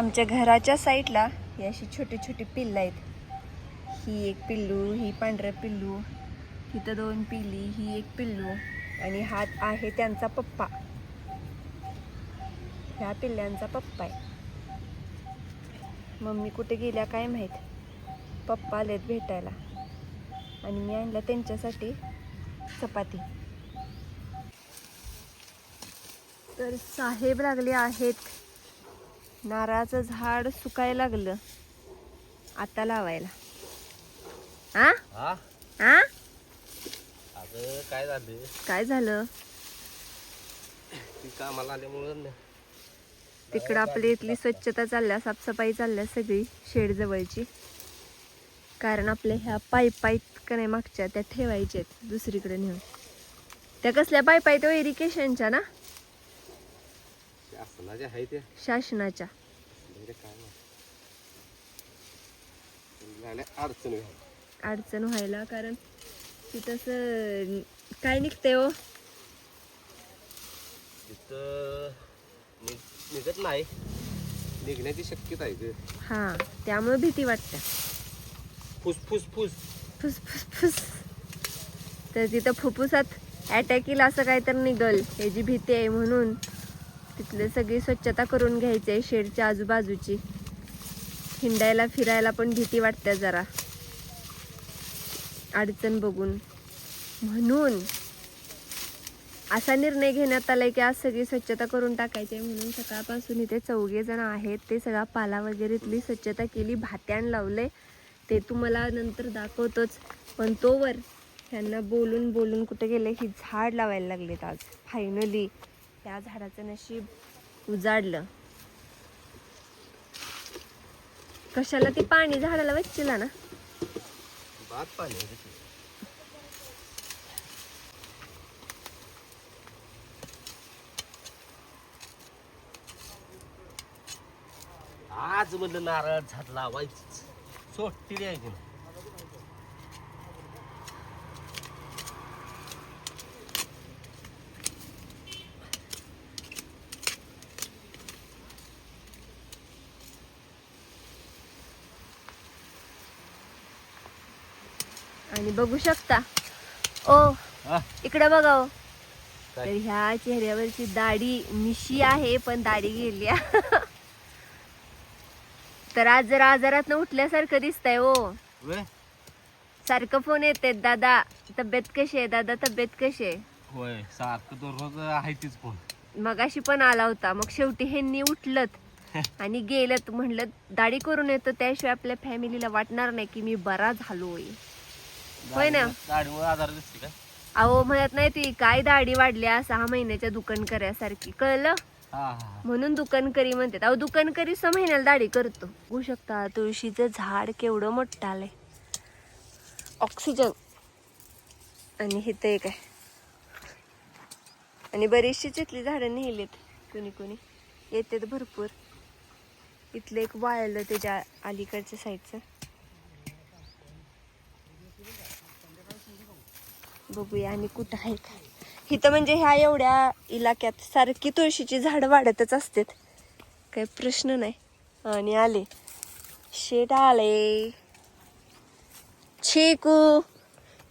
आमच्या घराच्या साईडला ही अशी छोटी छोटी पिल्लं आहेत. ही एक पिल्लू ही पांढरं पिल्लू तिथं दोन पिल्ली ही एक पिल्लू आणि हा आहे त्यांचा पप्पा. ह्या पिल्ल्यांचा पप्पा आहे. मम्मी कुठे गेल्या काय माहीत? पप्पा आलेत भेटायला. आणि मी आणलं त्यांच्यासाठी चपाती. तर साहेब लागले आहेत. नारळाचं झाड सुकायला लागलं. आता लावायला. आ? हा आ? अगं काय झालं? काय झालं? ती कामाला आल्यामुळं न- तिकडं आपली इथली स्वच्छता चालल्या साफसफाई चालल्या सगळी शेड जवळची. कारण आपल्या ह्या पाईप आहेत का नाही मागच्या त्या ठेवायच्या आहेत दुसरीकडे नेऊन. त्या कसल्या पाईप आहेत इरिगेशनच्या ना? जे आहे ते शासनाच्या. म्हणजे काय अडचण अडचण व्हायला कारण तिथं काय निघतंय हो? तिथं निघत नाही. निघण्याची शक्यता आहे हा त्यामुळे भीती वाटते फुस फुस फुस. फुस तर तिथं फुफ्फुसात अटॅक येईल असं काय तर निघल ह्याची भीती आहे म्हणून. तिथले सगळी स्वच्छता करून घ्यायची आहे शेडच्या आजूबाजूची. हिंडायला फिरायला पण भीती वाटते जरा. अडचण बघून. म्हणून असा निर्णय घेण्यात आलाय की आज सगळी स्वच्छता करून टाकायची आहे म्हणून सकाळपासून इथे चौघे जण आहेत. ते सगळा पाला वगैरे इथली स्वच्छता केली भात्यान लावले ते तुम्हाला नंतर दाखवतोच. पण तोवर ह्यांना बोलून बोलून कुठे गेले ही झाड लावायला लागलेत आज. फायनली त्या झाडाचं नशीब उजाडलं. कशाला ते पाणी झाडाला वच्चीला ना? बाद पाणी आज म्हणलं नारळ झाड लावायचीच. आहे द्यायची ना आणि बघू शकता. ओ? इकडे बघा ओ. तर? ह्या चेहऱ्यावरची दाढी मिशी आहे पण दाढी गेली. तर आज जरा आजारात उठल्यासारखं दिसतंय हो वे? सारखं फोन येते दादा तब्येत कशी आहे? दादा तब्येत कशी आहे? होय सारखं दररोज आहे तीच फोन. मगाशी पण आला होता. मग शेवटी ह्यांनी उठलत आणि गेलत. म्हणलं दाढी करून येतो त्याशिवाय आपल्या फॅमिलीला वाटणार नाही की मी बरा झालोय. होय ना? गाडीमुळे आजार दिसते का? अहो म्हणत नाही ती काय दाढी वाढल्या सहा महिन्याच्या दुकान कर्यासारखी कळलं? हा हा म्हणून दुकान करी म्हणतात. अहो दुकान करी सहा महिन्याला दाढी करतो. बघू शकता तुळशीचं झाड केवढं मोठं आलंय. ऑक्सिजन. आणि इथं एक आहे. आणि बरीचशी इथली झाडं नेलीत. कोणी कोणी. येतात भरपूर. इथलं एक वाळलं त्याच्या अलीकडच्या साईडचं बघूया आणि कुठं आहे काय. इथं म्हणजे ह्या एवढ्या इलाक्यात सारखी तुळशीची झाडं वाढतच असतात. काही प्रश्न नाही. आणि आले. शेट आले. छिकू.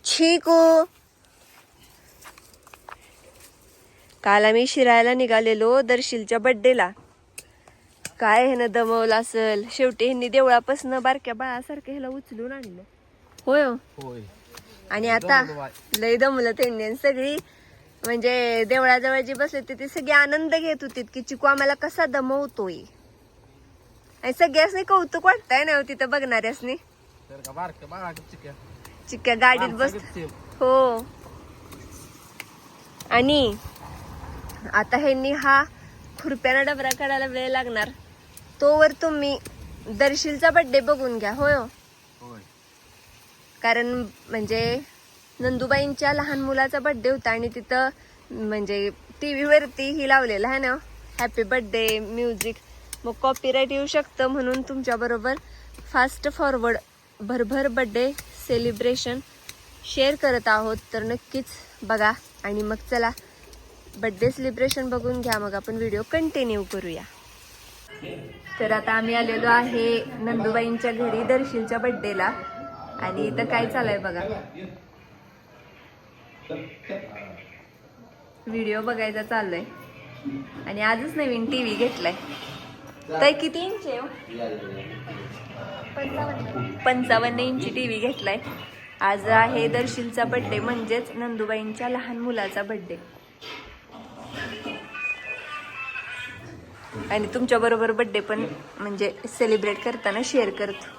छिकू. काल आम्ही शिरायला निघालेलो दर्शीलच्या बड्डेला काय ह्यानं दमवलं असल? शेवटी ह्यांनी देवळापासनं बारक्या बाळासारखं ह्याला उचलून आणलं. होय हो. होय. आणि आता. लय दमलं त्यांनी. आणि सगळी म्हणजे देवळाजवळ जी बसले होते ती सगळी आनंद घेत होती की चिकू आम्हाला कसा दमवतोय. आणि सगळ्यासनी कौतुक वाटतंय ना हो तिथं बघणाऱ्यासनी. चिक्क्या गाडीत बस. हो. आणि आता ह्यांनी हा खुरप्याना डबरा काढायला वेळ लागणार. तोवर तुम्ही दर्शीलचा बड्डे बघून घ्या. होय हो. होय कारण म्हणजे नंदुबाईंच्या लहान मुलाचा बड्डे होता आणि तिथं म्हणजे टी व्हीवरती ही लावलेलं आहे ना हॅपी बड्डे म्युझिक मग कॉपीराईट येऊ शकतं म्हणून तुमच्याबरोबर फास्ट फॉरवर्ड भरभर बड्डे सेलिब्रेशन शेअर करत आहोत. तर नक्कीच बघा आणि मग चला बड्डे सेलिब्रेशन बघून घ्या. मग आपण व्हिडिओ कंटिन्यू करूया. तर आता आम्ही आलेलो आहे नंदुबाईंच्या घरी दर्शीलच्या बड्डेला आणि इथं काय चाललंय बघा? व्हिडिओ बघायचा चाललोय. आणि आजच नवीन टी व्ही घेतलाय. तर किती इंच आहे हो? पंचावन्न इंची टी व्ही घेतलाय. आज आहे दर्शीलचा बड्डे म्हणजेच नंदुबाईंच्या लहान मुलाचा बड्डे आणि तुमच्या बरोबर पण म्हणजे सेलिब्रेट करताना शेअर करतो.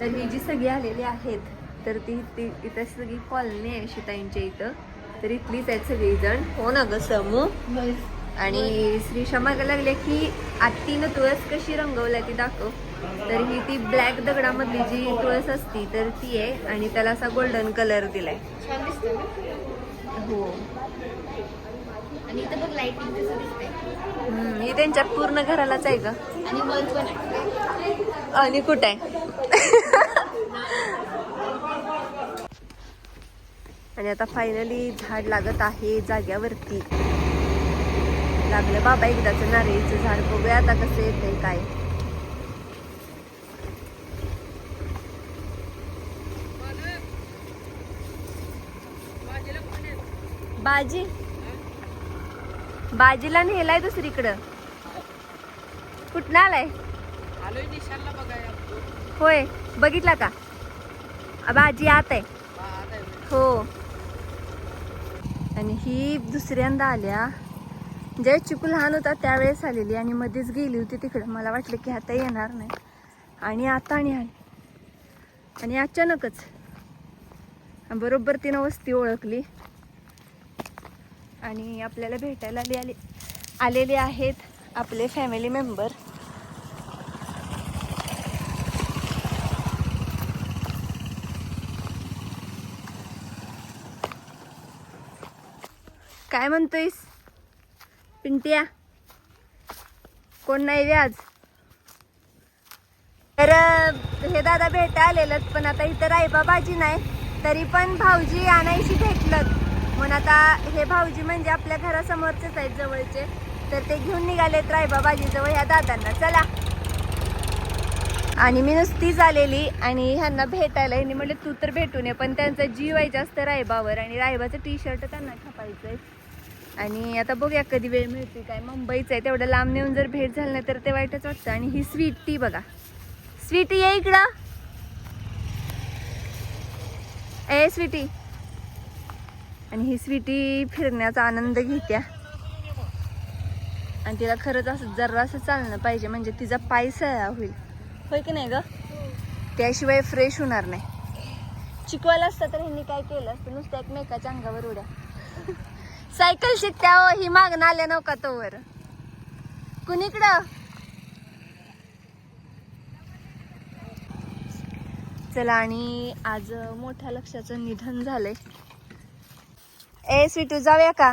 तर ही जी सगळी आलेली आहेत तर ती ती इथं सगळी कॉलनी आहे शिताईंच्या इथं. तर इथलीच आहेत सगळीजण. हो ना ग समू? आणि श्रीशा मागे लागले की आत्तीनं तुळस कशी रंगवल्या ती दाखव. तर ही ती ब्लॅक दगडामधली जी तुळस असती तर ती आहे आणि त्याला असा गोल्डन कलर दिलाय. हो. आणि इथं बघ लाइटिंग कसं दिसतंय. हम्म, ही त्यांच्या पूर्ण घरालाच आहे ग. आणि पण आहे. आणि कुठे आहे? आणि आता फायनली झाड लागत आहे जाग्यावरती. लागलं बाबा एकदाच नारळीचं झाड. बघूया आता कसं येतंय काय. बाजी. बाजीला नेलाय दुसरीकडं. कुठं आलाय? होय बघितला का? बाजी आत आहे. हो आणि ही दुसऱ्यांदा आल्या. ज्या चिकू लहान होता त्यावेळेस आलेली आणि मध्येच गेली होती तिकडं. मला वाटलं की आता येणार नाही. आणि आता आणि आली. आणि अचानकच. बरोबर तिनं वस्ती ओळखली. आणि आपल्याला भेटायला आले आले आलेले आहेत आपले फॅमिली मेंबर काय म्हणतोयस? पिंटिया कोण नाही व्याज तर हे दादा भेटा आलेलं पण आता इथं रायबा भाजी नाही तरी पण भाऊजी आणायची भेटलत म्हणून आता हे भाऊजी म्हणजे आपल्या घरासमोरचेच आहेत जवळचे. तर ते घेऊन निघालेत रायबा भाजीजवळ ह्या दादांना. चला. आणि मी नुसतीच आलेली आणि ह्यांना भेटायला ह्यांनी म्हटलं तू तर भेटून ये पण त्यांचा जीव आहे जास्त रायबावर. आणि रायबाचं टी शर्ट त्यांना छापायचंय. आणि आता बघूया कधी वेळ मिळते काय. मुंबईचं आहे तेवढं लांब नेऊन जर भेट झाली नाही तर ते वाईटच वाटतं. आणि ही स्वीट टी बघा. स्वीटी ये इकडं. ए स्वीटी. आणि ही स्वीटी फिरण्याचा आनंद घेत्या. आणि तिला खरंच असं जरा असं चालणं पाहिजे म्हणजे तिचा पाय सळा होईल. होय की नाही ग? त्याशिवाय फ्रेश होणार नाही. चिकवायला असतं तर ह्यांनी काय केलं असतं? नुसतं एकमेकाच्या अंगावर उड्या. सायकल शिकत्या हो ही मागणं आल्या नव्हता तोवर? कुणीकडं? चला आणि आज मोठ्या लक्षाचं निधन झालंय. ए स्वीटू जाऊया का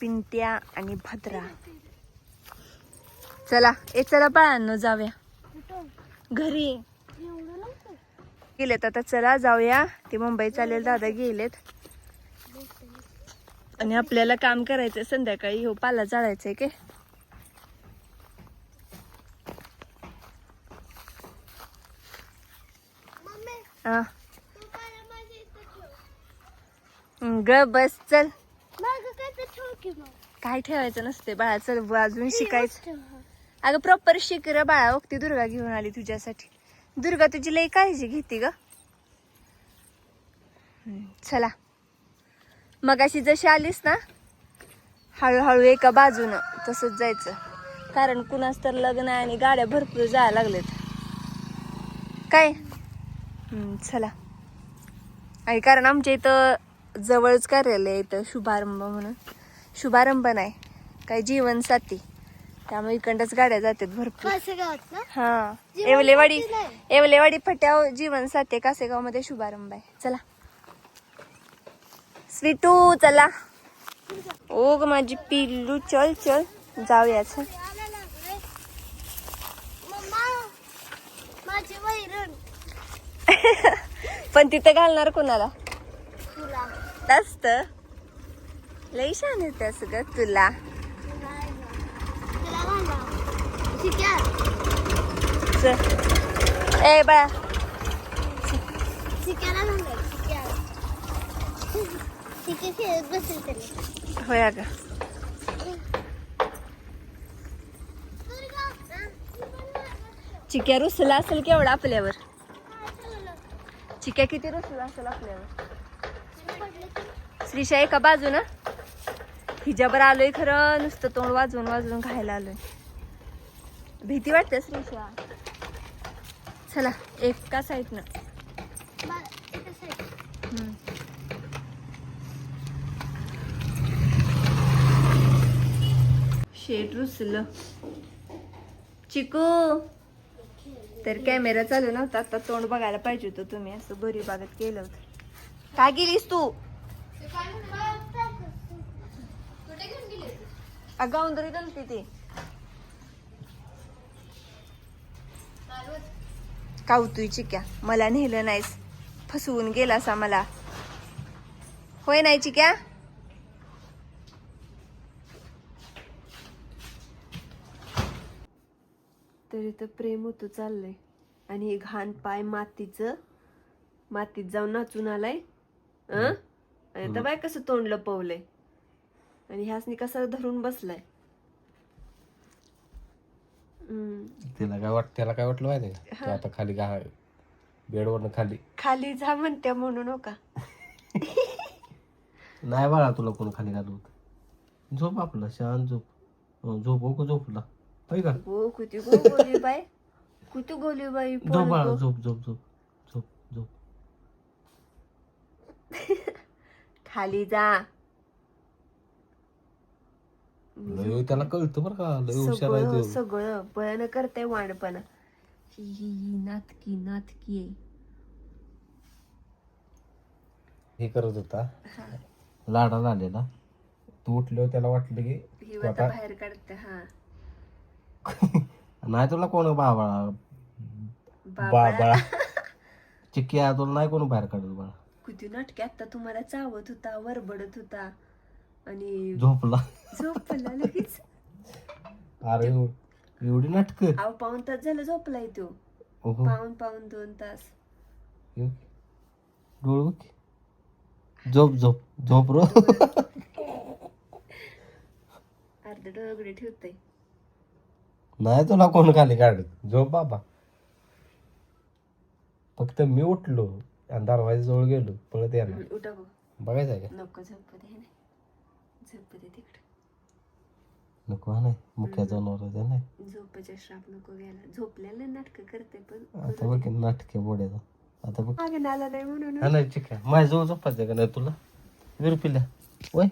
पिंट्या आणि भद्रा चला ए चला बाळांनो जाऊया घरी गेलेत आता चला जाऊया ते मुंबई चालेल दादा गेलेत आणि आपल्याला काम करायचंय संध्याकाळी हो पाला जाळायचंय के हा. ग बस चल. काय ठेवायचं नसते बाळा चल अजून शिकायचं. अगं प्रॉपर शिक र बाळा ती दुर्गा घेऊन आली तुझ्यासाठी. दुर्गा तुझी लई काळजी घेते ग. चला. मग अशी जशी आलीस ना हळूहळू एका बाजूनं तसंच जायचं. कारण कुणाच तर लग्न आहे आणि गाड्या भरपूर जायला लागलेत काय? चला. आणि कारण आमच्या इथं जवळच कार्यालय इथं शुभारंभ म्हणून. शुभारंभ नाही काय जीवनसाथी त्यामुळे इकडंच गाड्या जातात भरपूर. हा. येवलेवाडी येवलेवाडी फट्याव जीवनसाथी कासेगावमध्ये शुभारंभ आहे. चला. स्वीटू चला. ओ ग माझी पिल्लू चल चल. जाऊया चल. माझी वैरण. पण तिथे घालणार कोणाला? तुला जास्त लई छान येत असं ग तुला. ठीक आहे चल. ए बाळा. होय अगं. चिक्या रुसला असेल केवढा आपल्यावर? चिक्या किती रुसला असेल आपल्यावर? श्रीशा एका बाजूनं? हिजाबर आलोय खरं नुसतं तोंड वाजवून वाजवून खायला आलोय. भीती वाटते श्रीशा चला एका साईडनं? शेट रुसलं. चिकू तर कॅमेरा चालू नव्हता. आता तोंड बघायला पाहिजे होतं तुम्ही. असं बरी बागत केलं होतं. काय गेलीस तू? अगाऊन तरी गलती ती. कावतुय चिक्या मला नेलं नाहीस. फसवून गेलासा मला. होय नाही चिक्या? तरी तर प्रेम होतं चाललंय. आणि हे घाण पाय मातीचं मातीत जाऊन नाचून आलाय. अं? आणि आता बाय कसं तोंड लपवलंय? आणि ह्यासनी कसं धरून बसलाय. तिला काय वाट त्याला काय वाटलं माहिती का? तू आता खाली गा बेडवरनं खाली. खाली जा म्हणत्या म्हणू नका नाही बाळा तुला कोण खाली घालवत झोप आपला शांत झोप. हं, झोप ओक झोपला? होय का? गो कुती गो गोली कुतू गोली बाई झोप बाळा झोप झोप झोप. झोप झोप. खाली जा. लय त्याला कळतं बरं का लय हुशार आहे सगळं तो. सगळं. बळण करते वांडपणा ही ही ही नाटकी आहे. हे करत होता. लाडाला आलेला तू उठल्यावर त्याला वाटलं की ही तू आता आता बाहेर काढते हा. नाही तुला कोण बाबाळा? बाबा बाबाळा. चिक्की तुला नाही कोण बाहेर काढत बाळा? कुठे नाटके? आता तुम्हाला चावत होता वरबडत होता. आणि झोपला. झोपला लगेच. अरे एव- एवढी नाटक. अहो पाऊन तास झालं झोपलाय तो. ओहो. पाऊन पाऊन दोन तास? डोळे. झोप झोप झोप रो. अर्ध डोळे ठेवतय. नाही तुला कोण खाली काढत? झोप बाबा. फक्त मी उठलो आणि दरवाजा जवळ गेलो. पळत येणार. उठा बघायचं आहे का? नको झोपू दे झोपू दे तिकडे. नको हा नाही मुख्या जनावर नाही झोपाच्या श्राप नको घ्यायला. झोपल्याला नाटक करते पण. आता बघ नाटके बोड्याचा आता बघ. मागे नाला नाही म्हणून. हा नाही ठीक आहे. माझ्या जवळ झोपायचं का नाही तुला? वीर पिल्या वय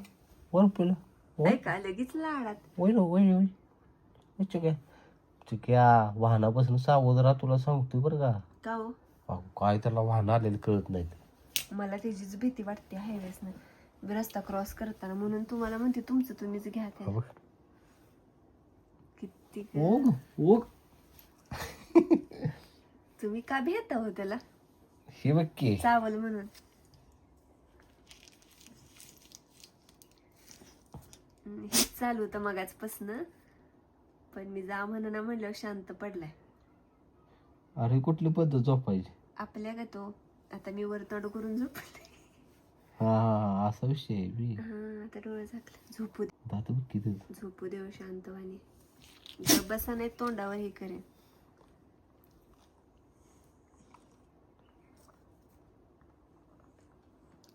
वर पिल्या वय. ऐका लगेच लाडात. वय ना वय वय. वय चिक्या चिक्या वाहनापासून सावध राहा तुला सांगतोय बरं का. का हो? अहो, काय त्याला वाहन आलेलं कळत नाहीत. मला त्याचीच भीती वाटते हायवेसनं. रस्ता क्रॉस करताना म्हणून तुम्हाला म्हणते तुमचं तुम्हीच घ्या ते हा बघ. किती ओग ओग तुम्ही का भेटा हो त्याला? हे बघ की. चावल म्हणून. हम्म, हेच चालू होतं मगाचपासनं. पण मी जा म्हणून म्हणल्यावर शांत पडलाय. अरे कुठली पद्धत झोपायची? आपल्या का तो. आता मी वर तोंड करून झोपते हा हा हा असा विषय आहे बी. हा आता डोळे झाकले. झोपू दे. दात बघ किती झोपू देव शांतवाने जर बसा नाही तोंडावर हे करेन.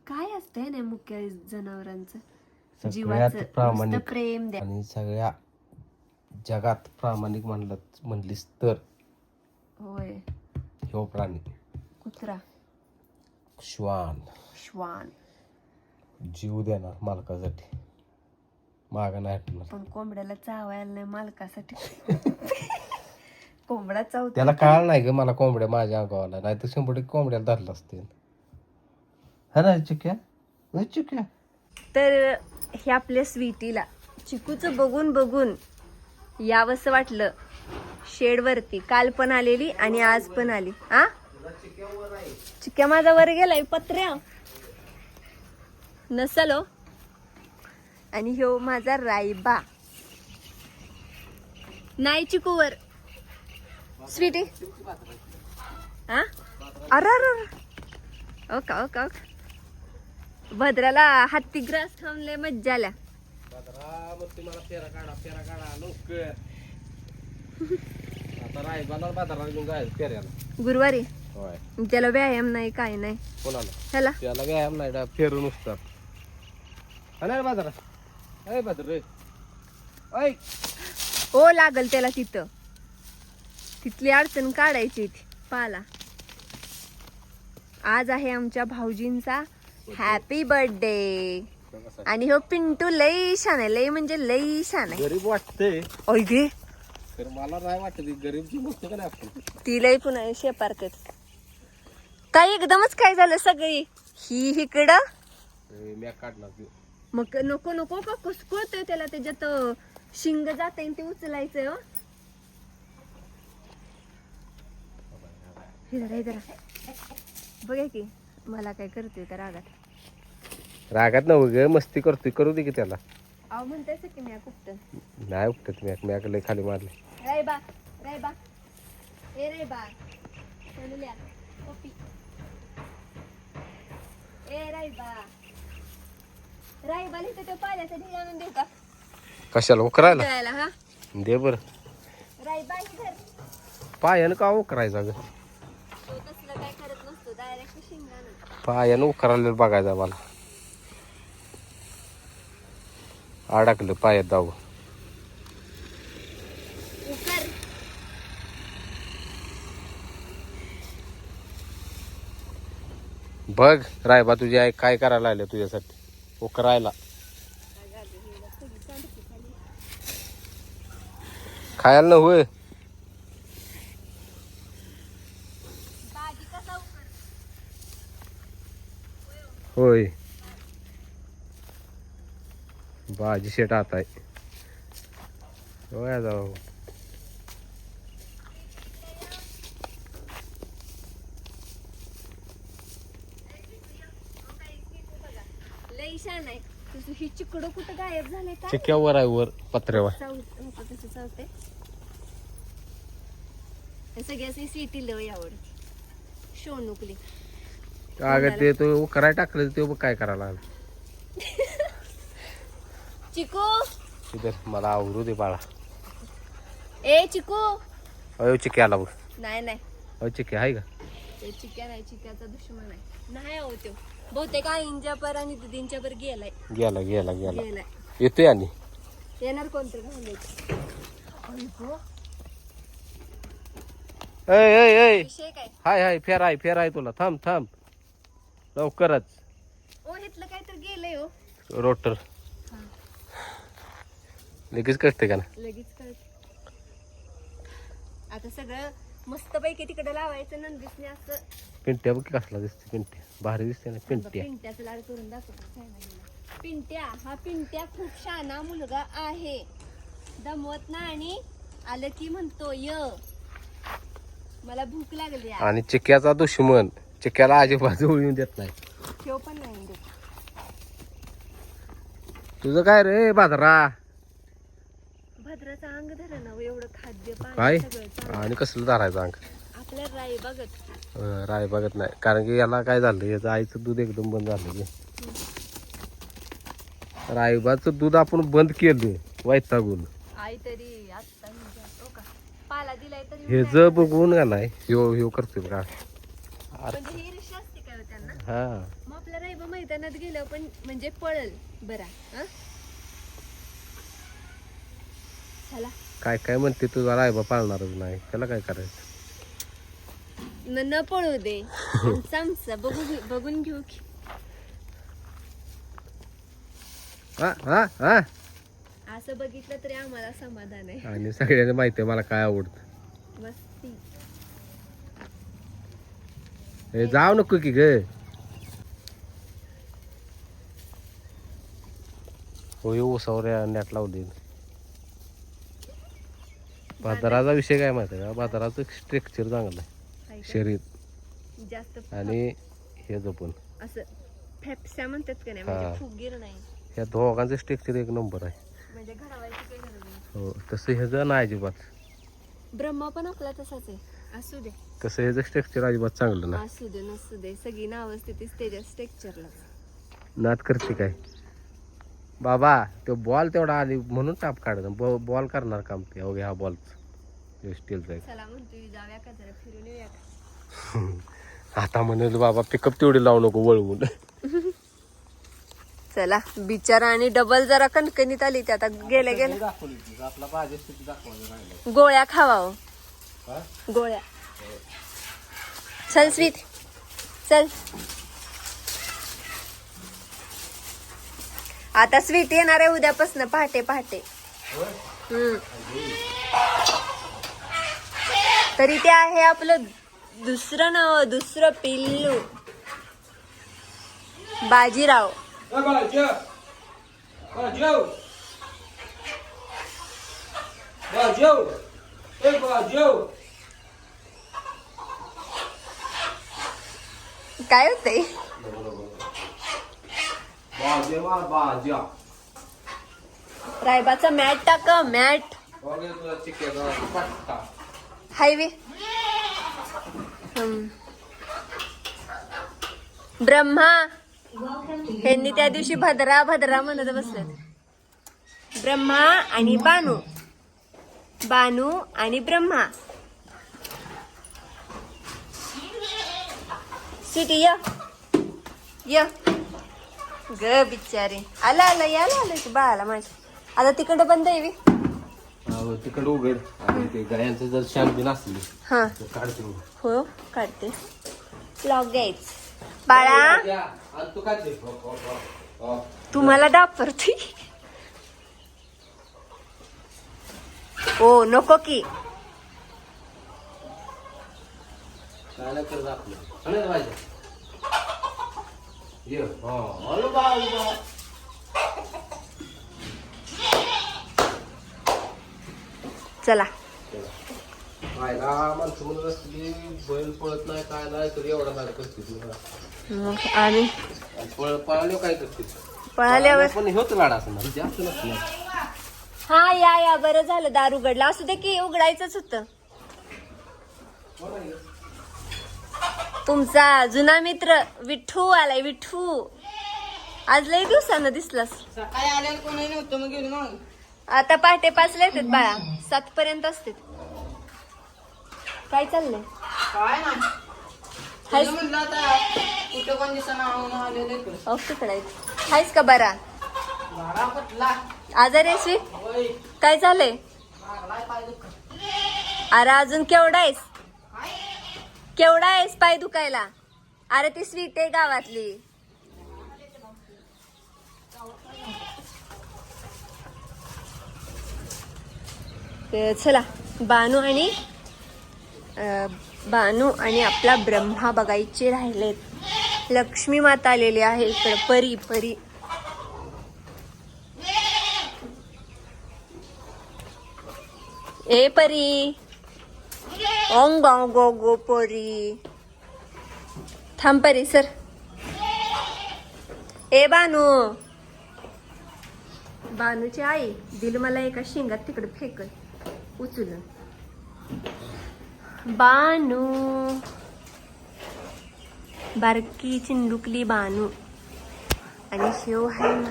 काय असतंय ना मुख्य जनावरांचं? सगळ्यात जीवाचं नुसतं प्रामाणिक प्रेम द्या. आणि सगळ्या जगात प्रामाणिक म्हणलं म्हणलीस तर. होय. ह्यो प्राणी. कुत्रा. श्वान. श्वान. जीव देणार मालकासाठी. माग नाही हटणार. पण कोंबड्याला चावायला नाही मालकासाठी. कोंबडा चावतो त्याला काळ नाही ग मला कोंबड्या माझ्या अंगावाला. नाही तर शंभर टक्के कोंबड्याला धरलं असते हा ना चिक्या चिक्या तर हे आपल्या स्वीटीला. चिकूचं बघून बघून यावंसं वाटलं. शेडवरती. काल पण आलेली आणि आज पण आली. आ? चिक्या माझा वर गेलाय पत्र्या. नसल हो. आणि ह्यो माझा रायबा. नाही चिकूवर स्वीटी. हा अरे अरे ओका ओका ओका. भद्राला हत्ती ग्रास लय मज्जा आल्या. मला फेरा काढा फेरा काढा लवकर आता रायबाला बाजाराला घेऊन जायचं फेऱ्याला. गुरुवारी. होय. त्याला व्यायाम नाही काय नाही. कोणाला? ह्याला. त्याला व्यायाम नाही फेरून हा नाही बाजारा अय बाजार रे ऐ ओ लागल त्याला तिथं. तिथली अडचण काढायची ती. पाला. आज आहे आमच्या भाऊजींचा हॅपी बर्थडे आणि हो पिंटू लई शान आहे. लई म्हणजे लई शान आहे. गरीब वाटते ओय गे. तर मला नाही वाटत गरीब जी नसते का नाही आपण ती लई पुन्हा शेपारतात. काय एकदमच काय झालं सगळी? ही इकडं. मी काढणार मग नको नको का कुसकुळतोय त्याला त्याच्यात शिंग जात ते उचलायचं हो. जरा जरा. बघा की मला काय करतोय त्या रागात. रागात नव ग मस्ती करतोय करू दे की त्याला. अहो म्हणताय की मी कुठं? नाही उपटत मी मी लय खाली मारले रायबा रायबा ए रायबा सोनुल्या कॉफी. ए रायबा रायबा लिहितो तो पाण्याचा ढिगा आणून देऊ का? कशाला उकरायला? करायला हा? दे बर. पायानं का उकरायचा ग तो तसलं काय करत नसतो डायरेक्ट शिंगानं पायानं उकरायला बघायचा मला अडकलं पायात उकर. बघ रायबा तुझी आई काय करायला लागले तुझ्यासाठी? उकरायला. खायला ना होय. होय. भाजी शेट आता आहे. होय जाऊ लई छान आहे. ही चिकडं कुठं गायब झाले का चिक्यावर आहे वर पत्र्यावर. तसं चावते हे सगळ्याची सिटी लय आवडते शोनुकली अगं ते तो उकराय टाकलं ते बघ काय करायला लागलं चिकू! तिथं मला आवरू दे बाळा. ए चिकू! अयो चिक्या आला बघ. नाही नाही. अयो चिक्या आहे का? ते चिक्या नाही चिक्याचा दुश्मन आहे. नाही आहो तो बहुतेक आईंच्या पर आणि दिदींच्या पर गेलाय. गेला गेला गेला. गेलाय. येतोय आणि? येणार घालायचं ऐ ऐ ऐ. विषय काय? हाय हाय फेर आहे फेर आहे तुला. थांब थांब. लवकरच. ओ काय तर गेलंय हो. रोटर. लगेच कळते का ना? लगेच कळत आता सगळं मस्त पैकी तिकडे लावायचं नंदीसने असं. पिंट्या बघ कसला दिसते पिंट्या. भारी दिसते ना पिंट्या. पिंट्याचं लाड करून दाखवतो पिंट्या हा पिंट्या खूप शाना मुलगा आहे. दमवत ना आणि आलं की म्हणतो य. मला भूक लागली आहे. आणि चिक्याचा दुश्मन. चिक्याला अजिबात येऊन देत नाही. ठेव पण नाही देत. तुझं काय रे बाजरा? अंग एवढं खाद्य काय? पाणी सगळं चालू. आणि कसलं धरायचं अंग? आपल्या राई बघत. अं, राय बघत नाही. कारण की याला काय झालं याचं आईचं दूध एकदम बंद झालं की. रायबाचं दूध आपण बंद केलं वैतागून. आई तरी आत्ता हो का? पाला दिलाय तरी हे ज बघून का नाही ह्यो ह्यो करतील का म्हणजे ही ईर्ष्या असते काय हो त्यांना? हा. मग आपला राईबा मैदानात गेलं पण म्हणजे पळल बरा हं? काय काय म्हणते तुझा रायबा पाळणारच नाही. त्याला काय करायचं? न न पळू दे. आमचा आमचा. बघू घे- बघून घेऊ की. हा हा हा. असं बघितलं तरी आम्हाला समाधान आहे. आणि सगळ्यांना माहिती आहे मला काय आवडतं. मस्ती. हे जाऊ नको की ग. होय उसावर नेट लावली भादराचा विषय काय माहिती का? भादराचं स्ट्रक्चर चांगलं आहे? शरीर जास्त आणि हे जपून. असं फेपस्या म्हणतात का नाही? हा. म्हणजे फुगीर नाही. ह्या दोघांचं स्ट्रक्चर एक नंबर आहे. म्हणजे घडवायची काही गरज नाही. हो तसं ह्याचं नाही अजिबात. ब्रह्मा पण आपला तसाच आहे. असू दे. तसं ह्याचं स्ट्रक्चर अजिबात चांगलं नाही. असू दे नसू दे. सगळी नावं स्थितीच त्याच्या स्ट्रक्चरला नाद करते काय? बाबा तो बॉल तेवढा आली म्हणून टाप काढत बॉल करणार काम ते अवघे हा बॉल स्टीलचा आहे. चला म्हणतोय जाऊया का जरा? फिरून येऊया का? आता म्हणेल बाबा पिकअप तेवढी लावू नको वळवून. चला बिचारा आणि डबल जरा कणकणीत आली ते. आता गेले गेले. आपला भाजी स्थिती दाखवायला राहिला. गोळ्या खावा गोळ्या. चल स्वीट. चल. आता स्वीट येणार आहे उद्यापासून. पहाटे पहाटे. हम्म. तरी ते आहे आपलं दुसरं नाव दुसरं पिल्लू. बाजीराव. काय होतंय? रायबाचा मॅट टाक मॅट. हायवे ब्रह्मा. यांनी त्या दिवशी भद्रा भद्रा म्हणत बसलेत. ब्रह्मा आणि बानू. बानू आणि ब्रह्मा. सिटी य. य. ग बिचारे. आला आला याला आलं की बाळाला माझ्या आता तिकडं बंद बी. तिकडे उघड. आणि ते गायांचं जर शांत बिन असली हा. तर काढते. हो काढते. लॉग घ्यायच. बाळा. या, आणि तू हो, हो, हो, हो. तुम्हाला दापरते ओ नको की. काय नाही करत आपलं पाहिजे बा. चला. पाहिला माणसं म्हणत असते बैल पळत नाही काय नाही तर एवढा नाही करते तू मग आम्ही आणि पळ पळाल्यावर काय करते? पळाल्यावर पण होत लाड असणार जास्त नसणार हा या या बरं झालं दार उघडला. असू दे की उघडायचंच होतं. तुमचा जुना मित्र विठ्ठू आलाय विठ्ठू. आज लय दिवसानं दिसलास. सकाळी आल्यावर कोणी नव्हतं मग आता पहाटे पाचला येतात बाळा. सात पर्यंत असते काय चाललंय? काय ना हायस म्हणलं आता कुठं कोण दिसना म्हणून आलेलं इकडं. ऑफ तिकडे हायस का बरा? झाडा पटला आजारी आहेस वी? होय. काय झालंय लागलाय पाय दुखत. अरे अजून केवढा आहेस? केवढा आहेस पाय दुखायला? अरे ती स्वीट आहे गावातली. चला बानू आणि बानू आणि आपला ब्रह्मा बघायचे राहिलेत. लक्ष्मी माता आलेली आहे इकडे परी परी. ए परी. गो गो पोरी थांब परी सर ए बानू. बानूची आई दिल मला एका शिंगात तिकडे फेकल. उचलून. बानू. बारकी चिंदुकली बानू. आणि शिव आहे ना.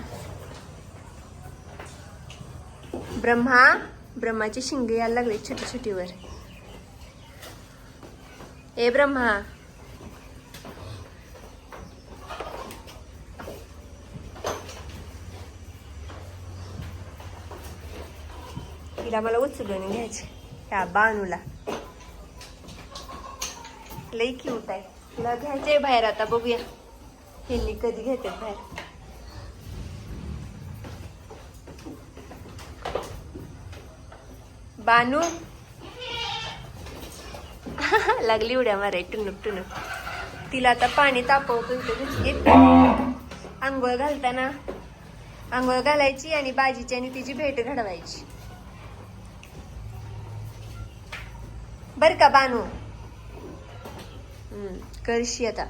ब्रह्मा ब्रह्माची शिंगे यायला लागले छोटी छोटीवर ए ब्रह्मा. तिला मला उचलून घ्यायचे त्या बानूला लई क्यूट आहे. तिला घ्यायचे बाहेर आता बघूया. हिल्ली कधी घेते बाहेर. बानू लागली उड्या माराय टुनुक टुनुक. तिला आता पाणी तापवतो इथे आंघोळ घालताना आंघोळ घालायची आणि बाजीची आणि तिची भेट घडवायची. बर का बानू? करशी आता.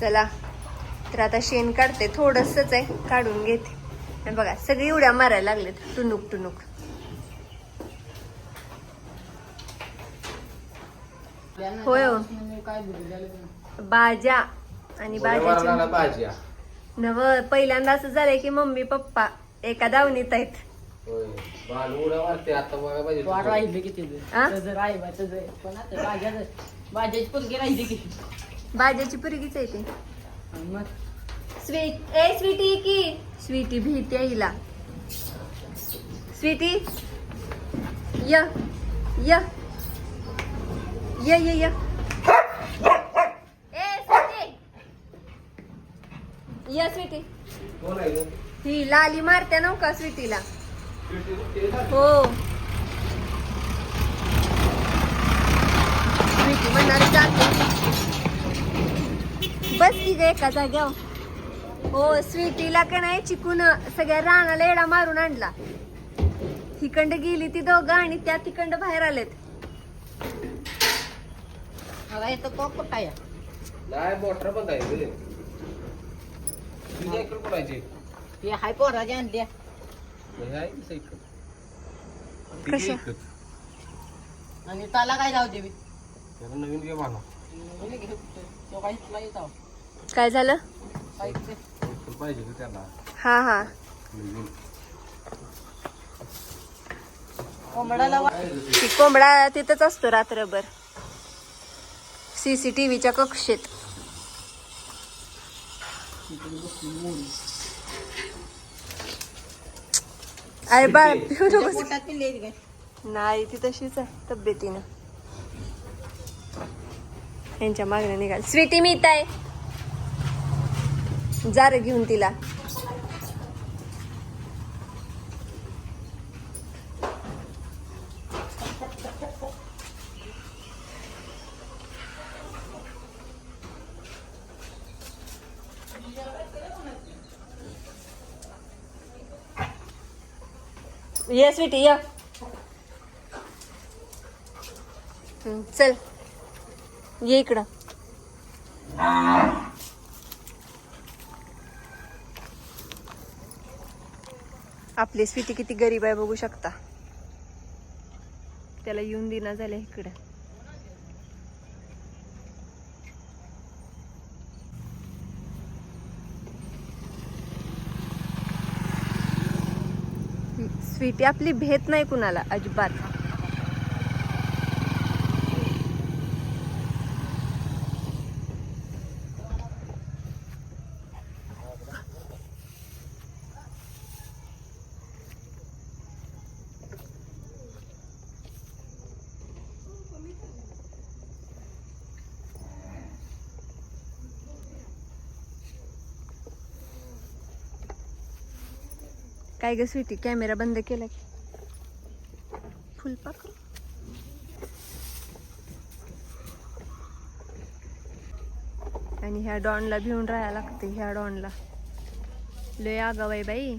चला तर आता शेण काढते थोडस आहे काढून घेते. बघा सगळी उड्या मारायला लागलेत टुनुक टुनुक. होय. हो. बाजा आणि बाजाची भाजी नव पहिल्यांदा असं झालंय की मम्मी पप्पा एका दावणीत आहेत. होय. बाल उड्या मारते आता बघा पाहिजे वाट तू. राहिली किती आ? तसं राहिलं तसं पण आता भाज्याचं भाज्याची पुरगी राहिली की. बाजाची पुरगीच आहे ते. मग? स्वीट ए स्वीटी की? स्वीटी भीती आहे हिला. स्वीटी? य य. य य य। ए स्वीटी। य स्वीटी? ही लाली मारते नव का स्वीटीला? हो. स्वीटी म्हणणार जाते. बस की ग एका जाग्यावर हो. स्वीटीला का नाही चिकून सगळ्या रानाला एडा मारून आणला. तिकंड गेली ती दोघं आणि त्या तिकंड बाहेर आलेत. आता इथं तो कुठं आहे? नाही मोटर बंद आहे. तुझी कुणाची? हाय पोराची आणली. हे. आणि त्याला काय जाऊ दे मी. त्याला नवीन घे मला तो काही तुला येतो काय झालं? सायकल पाहिजे का त्याला. हा हा. नवीन. कोंबडाला वा- ती कोंबडा तिथंच असतो रात्रभर. सीसीटीव्हीच्या कक्षेत. अरे बाळ पिऊ तुझ्या नकोस. पोटात पिल्ली आहे काय नाही ती तशीच आहे तब्येतीनं. यांच्या मागण्या निघाल स्वीटी मी इथं आहे. जा रे घेऊन तिला. ये स्वीटी ये चल. ये इकडं. आपली स्वीटी किती गरीब आहे बघू शकता. त्याला येऊन दिना झाले इकडं. स्वीटी. आपली भेट नाही कुणाला अजिबात. काय ग स्वीटी? कॅमेरा बंद केला की. फुलपाखरू आणि ह्या डॉनला भिवून राहायला लागते ह्या डॉनला. लय आगाव आहे बाई.